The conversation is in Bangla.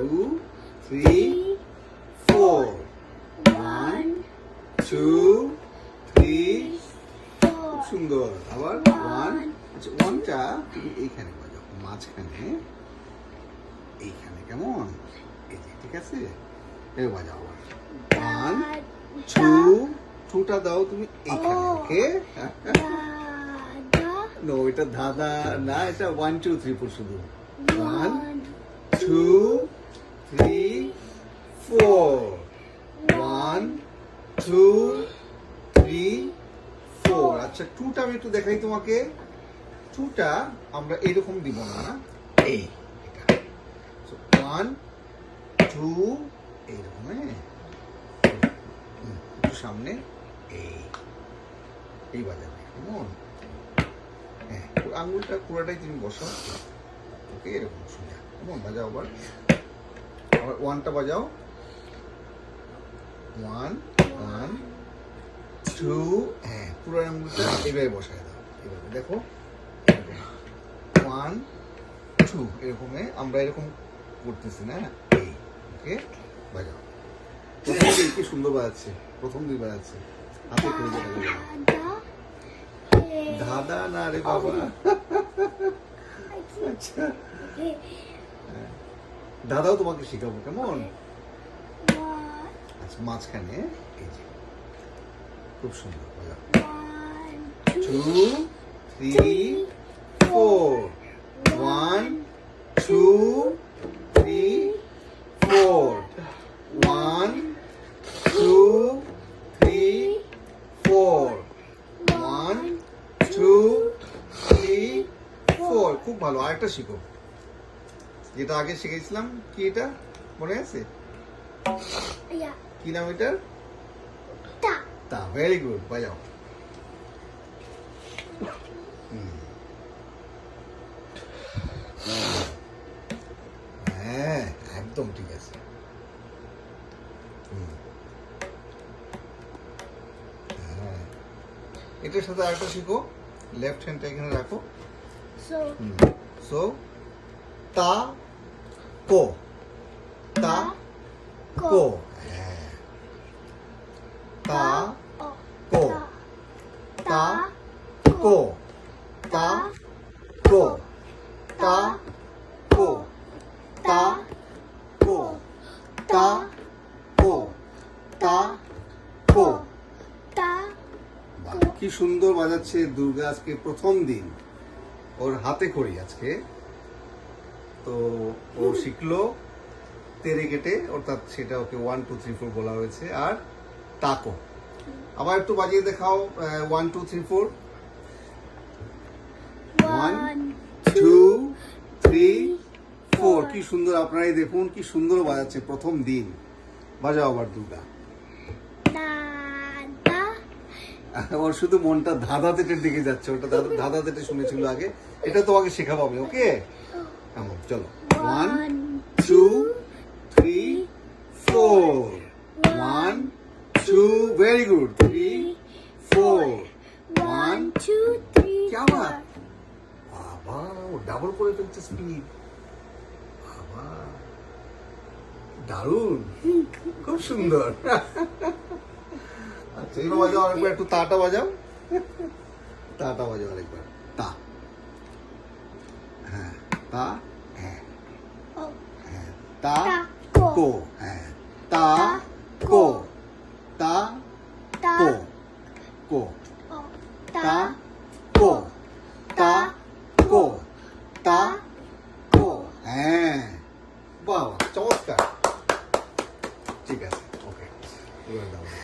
Two three four one two three four, সুন্দর। আবার ওয়ান আচ্ছা ওয়ানটা তুমি এইখানে বাজাও মাঝখানে এইখানে কেমন? এই যে ঠিক আছে? এই বাজাও আবার। ওয়ান টু টুটা দাও তুমি এইখানে. ওকে নো এটা ধাঁধা না এটা ওয়ান টু থ্রি ফোর শুধু। One one, two three four one two three four আচ্ছা টুটা আমি একটু দেখাই তোমাকে। টুটা আমরা এরকম দিব না। এই ওয়ান টু এইরকম একটু সামনে। এই এই বাজাবে কেমন হ্যাঁ আঙুলটা পুরোটাই তুমি বসাও। ওকে, এরকম, সোজা। কেমন বাজাও আবার। ওয়ানটা বাজাও। ওয়ান ওয়ান টু হ্যাঁ পুরো আঙুলটা এভাবে বসায় দাও এভাবে দেখো ওয়ান টু এরকমে আমরা এরকম করতেছি না? এই ওকে বাজাও। কি সুন্দর বাজাচ্ছে প্রথম দুই বাজাচ্ছে। হাতে করে ধাঁধা না রে বাবা। আচ্ছা। eh, দাদাও তোমাকে শেখাবো কেমন? আচ্ছা মাঝখানে এই যে খুব সুন্দর বাজাও two three four one two three four one two three four one two three four খুব ভালো আরেকটা শিখো। যেটা আগে শিখেছিলাম কি এটা? মনে আছে? কি নাম এটার? তা। ভেরি গুড বাজাও। হ্যাঁ একদম ঠিক আছে। হ্যাঁ। এটার সাথে আরেকটা শিখো লেফট হ্যান্ডটা এখানে রাখো। So, সো তা কো তা কো হ্যাঁ তা কো তা কো তা কো তা কো তা কো তা কো তা কো বাহ, কি সুন্দর বাজাচ্ছে দুর্গা আজকে প্রথম দিন। ওর হাতে করি আজকে। তো ও শিখলো তেরে কেটে অর্থাৎ সেটা okay one two three four বলা হয়েছে আর তাকো। আবার একটু বাজিয়ে দেখাও one two three four one, two three four কি সুন্দর আপনারাই দেখুন কি সুন্দর বাজাচ্ছে প্রথম দিন। বাজাও আবার দুর্গা। da, ওর শুধু মনটা ধাঁধা তেটের দিকে যাচ্ছে ওটা ধাঁধা- ধাঁধা তেটে শুনেছিল আগে। এটা তোমাকে শেখাবো আমি ওকে এমন চলো। One two three four one two very good three four one two three কেমন বাবা ও ডাবল করে ফেলছে স্পিড বাবা দারুণ। খুব সুন্দর। আচ্ছা এবার বাজাও আরেকবার একটু তাটা বাজাও। তাটা বাজাও আরেকবার। তা হ্যাঁ তা হ্যাঁ Oh, হ্যাঁ তা ta, ko, কো হ্যাঁ তা কো তা ta, কো কো oh, তা ta, কো তা কো তা কো হ্যাঁ বাবা চমৎকার ঠিক আছে ওকে এবার দাও